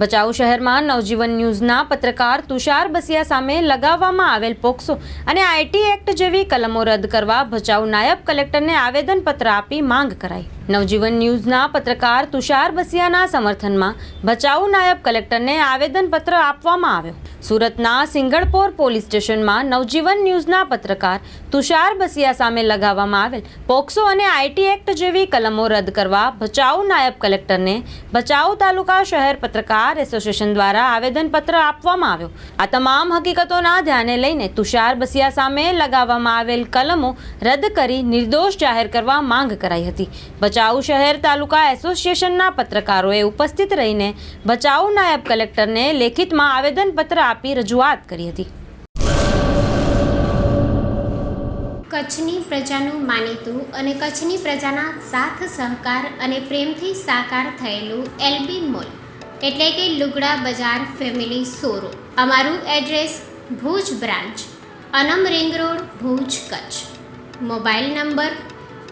ભચાઉ શહેરમાં નવજીવન ન્યૂઝના પત્રકાર તુષાર બસિયા સામે લગાવવામાં આવેલ પોક્સો અને આઈટી એક્ટ જેવી કલમો રદ કરવા ભચાઉ નાયબ કલેક્ટરને આવેદનપત્ર આપી માંગ કરાઈ. નવજીવન ન્યૂઝના પત્રકાર તુષાર બસિયાના સમર્થનમાં ભચાઉ નાયબ કલેક્ટરને આવેદનપત્ર આપવામાં આવ્યો. સુરતના સિંગળપોર પોલીસ સ્ટેશનમાં નવજીવન ન્યૂઝના પત્રકાર તુષાર બસિયા સામે લગાવવામાં આવેલ પોક્સો અને આઈટી એક્ટ જેવી કલમો રદ કરવા ભચાઉ નાયબ કલેક્ટરને ભચાઉ તાલુકા શહેર પત્રકાર એસોસિએશન દ્વારા આવેદનપત્ર આપવામાં આવ્યો. આ તમામ હકીકતોના ધ્યાને લઈને તુષાર બસિયા સામે લગાવવામાં આવેલ કલમો રદ કરી નિર્દોષ જાહેર કરવા માંગ કરાઈ હતી. ભચાઉ શહેર તાલુકા એસોસિએશનના પત્રકારોએ ઉપસ્થિત રહીને ભચાઉ નાયબ કલેક્ટરને લેખિતમાં આવેદનપત્ર આપી રજૂઆત કરી હતી. કચ્છની પ્રજાનું માનીતું અને કચ્છની પ્રજાના સાથ સહકાર અને પ્રેમથી સાકાર થયેલું એલબી મોલ, એટલે કે લુગડા બજાર ફેમિલી સોરો અમારું એડ્રેસ ભુજ બ્રાન્ચ, અનમ ring road, Bhuj Kutch. Mobile number